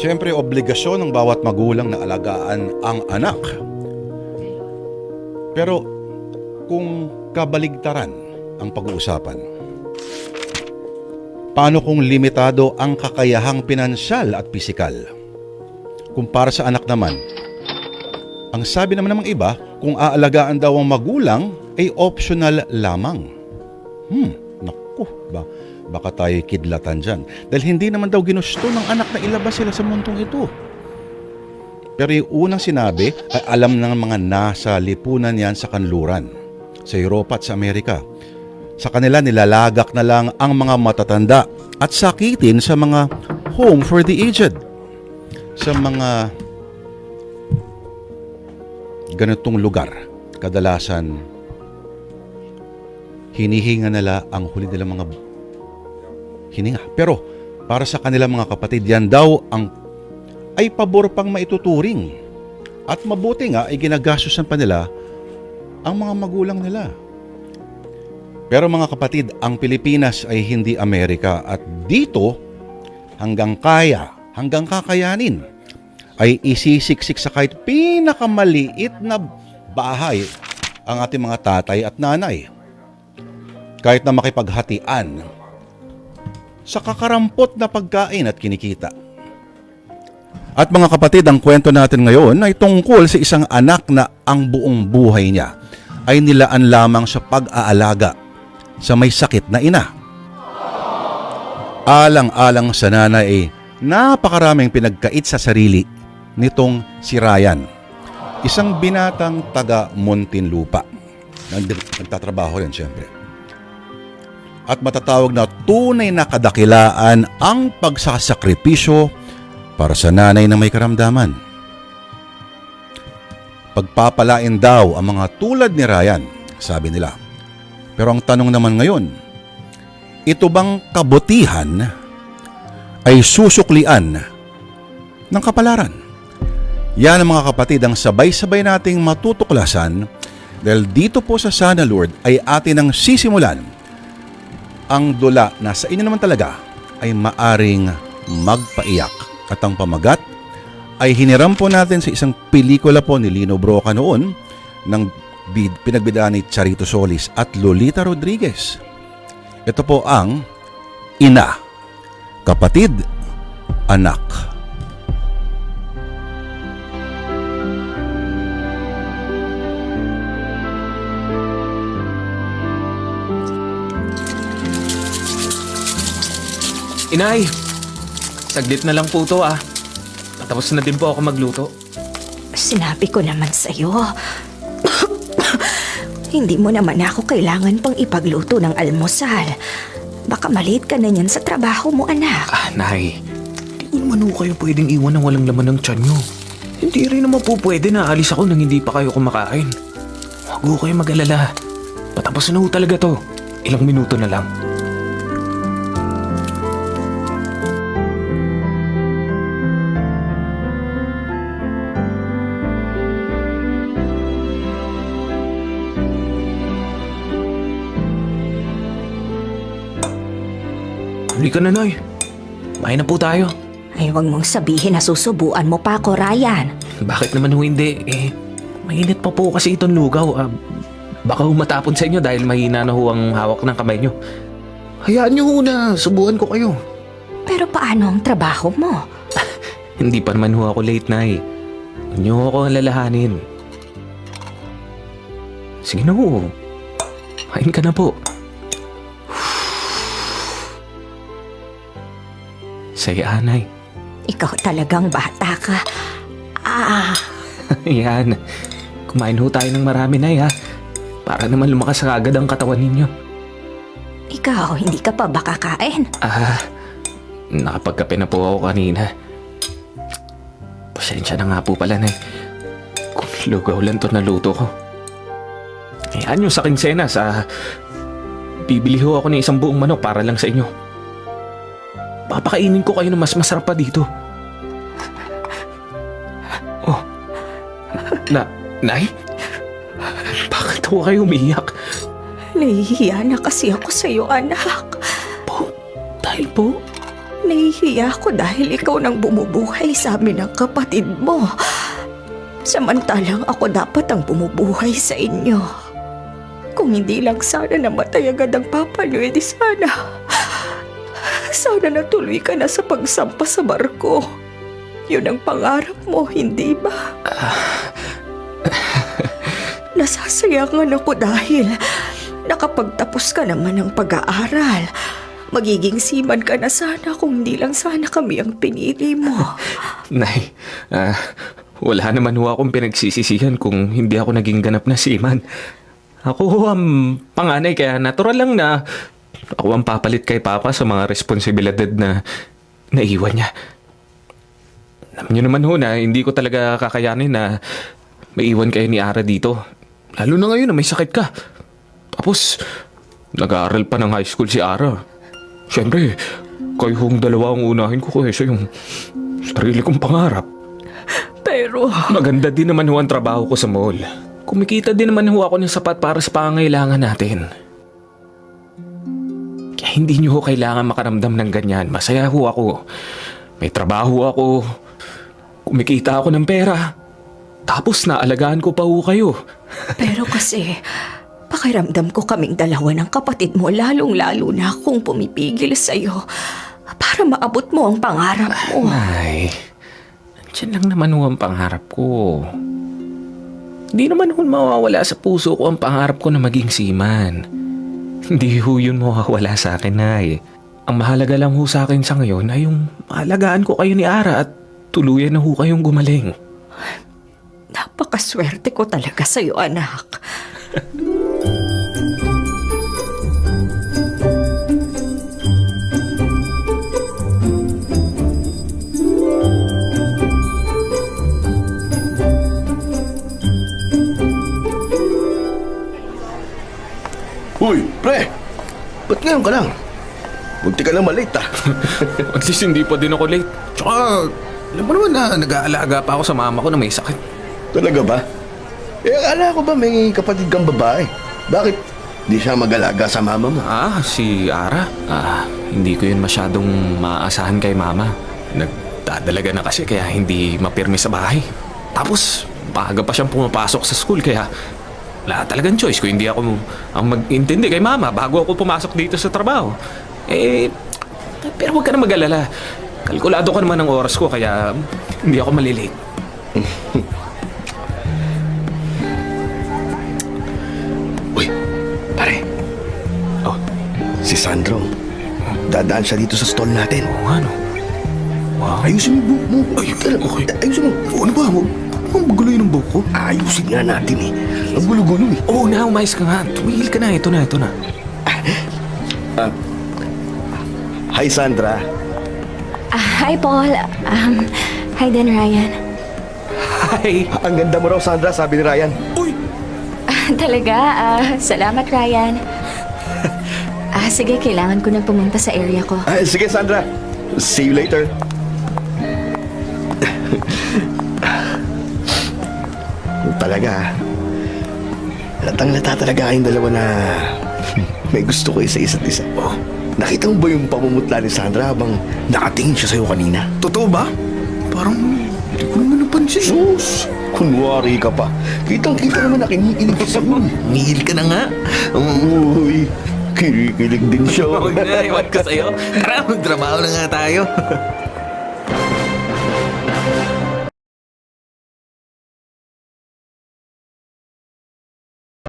Siyempre, obligasyon ng bawat magulang na alagaan ang anak. Pero kung kabaligtaran ang pag-uusapan, paano kung limitado ang kakayahang pinansyal at pisikal? Kung para sa anak naman, ang sabi naman ng iba, kung aalagaan daw ang magulang, ay optional lamang. Hmm, naku, ba, baka tayo kidlatan dyan. Dahil hindi naman daw ginusto ng anak na ilabas sila sa mundong ito. Pero yung unang sinabi, ay alam ng mga nasa lipunan yan sa kanluran, sa Europa at sa Amerika. Sa kanila nilalagak na lang ang mga matatanda at sakitin sa mga home for the aged. Sa mga ganitong lugar, kadalasan hinihinga nila ang huli nilang mga hininga. Pero para sa kanilang mga kapatid, yan daw ang ay pabor pang maituturing. At mabuti nga ay ginagastosan pa nila ang mga magulang nila. Pero mga kapatid, ang Pilipinas ay hindi Amerika at dito hanggang kaya, hanggang kakayanin ay isisiksik sa kahit pinakamaliit na bahay ang ating mga tatay at nanay. Kahit na makipaghatian sa kakarampot na pagkain at kinikita. At mga kapatid, ang kwento natin ngayon ay tungkol sa isang anak na ang buong buhay niya ay nilaan lamang sa pag-aalaga sa may sakit na ina. Alang-alang sa nanay ay napakaraming pinagkait sa sarili nitong si Ryan. Isang binatang taga Muntinlupa. Nag- Nagtatrabaho rin siyempre. At matatawag na tunay na kadakilaan ang pagsasakripisyo para sa nanay na may karamdaman. Pagpapalain daw ang mga tulad ni Ryan, sabi nila. Pero ang tanong naman ngayon, ito bang kabutihan ay susuklian ng kapalaran? Yan ang mga kapatid ang sabay-sabay nating matutuklasan dahil dito po sa Sana Lord ay atin ang sisimulan ang dula na sa inyo naman talaga ay maaring magpaiyak. At ang pamagat ay hiniram po natin sa isang pelikula po ni Lino Broca noon ng bid, pinagbidaan ni Charito Solis at Lolita Rodriguez. Ito po ang Ina, Kapatid, Anak. Inay, saglit na lang po to ah. Tapos na din po ako magluto. Sinabi ko naman sa'yo. Hindi mo naman ako kailangan pang ipagluto ng almusal. Baka maliit ka na niyan sa trabaho mo, anak. Ah, Nay. Di ko naman ho kayo pwedeng iwan ng walang laman ng tiyan nyo. Hindi rin naman po pwede na alis ako nang hindi pa kayo kumakain. Huwag ho kayo mag-alala. Patapos na ho talaga to. Ilang minuto na lang. Huli ka na, Nay. Kumain na po tayo. Ay, huwag mong sabihin na susubuan mo pa ako, Ryan. Bakit naman ho hindi? Eh, mainit pa po kasi itong lugaw. Ah, baka ho matapon sa inyo dahil mahina na ho ang hawak ng kamay nyo. Hayaan nyo ho na, subukan ko kayo. Pero paano ang trabaho mo? Hindi pa naman ho ako late na eh. Huwag nyo ako lalahanin. Sige na ho. Kain ka na po. Say, anay. Ikaw talagang bata ka. Ah, Yan. Kumain ho tayo ng marami na ha. Para naman lumakas agad ang katawan ninyo. ikaw, hindi ka pa ba kakain? Ah, nakapagkape na po ako kanina. Pasensya na nga po pala na Kung lugaw lang to naluto ko. Hayaan nyo sa kinsenas ah. Bibili ho ako ng isang buong manok para lang sa inyo. Papakainin ko kayo ng mas masarap pa dito. Oh. Na, Nay? Bakit ho kayo umiyak? Nahihiya na kasi ako sa'yo, anak. Po, dahil po, Nahihiya ako dahil ikaw nang bumubuhay sa amin ng kapatid mo. Samantalang ako dapat ang bumubuhay sa inyo. Kung hindi lang sana namatay agad ang papa niyo, edi sana. Sana natuloy ka na sa pagsampa sa barko. Yun ang pangarap mo, hindi ba? Nasasayangan ako dahil nakapagtapos ka naman ng pag-aaral. Magiging seaman ka na sana kung hindi lang sana kami ang pinili mo. Nay, ah, wala naman ho akong pinagsisisihan kung hindi ako naging ganap na seaman. Ako ho ang panganay kaya natural lang na ako ang papalit kay Papa sa mga responsibilidad na naiwan niya. Alam niyo naman ho na hindi ko talaga kakayanin na maiwan kayo ni Ara dito. Lalo na ngayon na may sakit ka. Tapos, nag-aaral pa ng high school si Ara. Siyempre, kayo hong dalawa ang unahin ko kaysa yung sarili kong pangarap. Pero Maganda din naman ho ang trabaho ko sa mall. Kumikita din naman ho ako ng sapat para sa pangangailangan natin. Hindi niyo ho kailangan makaramdam ng ganyan. Masaya ho ako. May trabaho ako. Kumikita ako ng pera. Tapos naalagaan ko pa ho kayo. Pero kasi, pakiramdam ko kaming dalawa ng kapatid mo lalong-lalo na kung pumipigil sa'yo para maabot mo ang pangarap mo. Ay, andyan lang naman ho ang pangarap ko. Hindi naman ho mawawala sa puso ko ang pangarap ko na maging seaman. Hindi ho yun mawawala sa akin, Nay. Ang mahalaga lang ho sa akin sa ngayon ay yung mahalagaan ko kayo ni Ara at tuluyan na ho kayong gumaling. Napakaswerte ko talaga sa'yo, anak. Uy, pre! Ba't ngayon ka lang? Bunti ka na malate ah. At least hindi pa din ako late. Tsaka, alam mo naman na nag-aalaga pa ako sa mama ko na may sakit. Talaga ba? Eh, akala ko ba may kapatid kang babae? Bakit di siya mag-alaga sa mama mo? Ah, si Ara? Ah, hindi ko yun masyadong maaasahan kay mama. Nagdadalaga na kasi kaya hindi mapirmi sa bahay. Tapos, maaga pa siyang pumapasok sa school kaya wala talagang choice kung hindi ako ang mag-intindi kay mama bago ako pumasok dito sa trabaho. Eh, pero huwag ka na mag-alala. Kalkulado ka naman ng oras ko kaya hindi ako malilate. Uy, pare. Oh, Si Sandro. Dadaan siya dito sa stall natin. oo nga no. Wow. Ayusin mo mo. Ay, okay. Ayusin mo. Ano ba? Huwag huwag maguloy ng buhok ko. Ayusin nga natin eh. Ang gulo-gulo eh. Oo na, umayos ka nga. Tumigil ka na. Ito na, ito na. Hi, Sandra. Ah, hi, Paul. Um, hi din, Ryan. Hi! Ang ganda mo raw, Sandra, sabi ni Ryan. Uy! Talaga? Ah, salamat, Ryan. Ah, sige, kailangan ko na pumunta sa area ko. Ah, sige, Sandra. See you later. Talaga. Latang-lata talaga kayong dalawa na may gusto kayo sa isa't isa. Oh, nakita mo ba yung pamumutla ni Sandra habang nakatingin siya sa'yo kanina? Totoo ba? Parang hindi ko naman napansin. Sus! Kunwari ka pa. Kitang-kita naman na kinikilig ka sa'yo. Ngihil ka na nga. Uy, kinikilig din siya. Huwag na, iwan ko sa'yo. Tara, magtrabaho na nga tayo.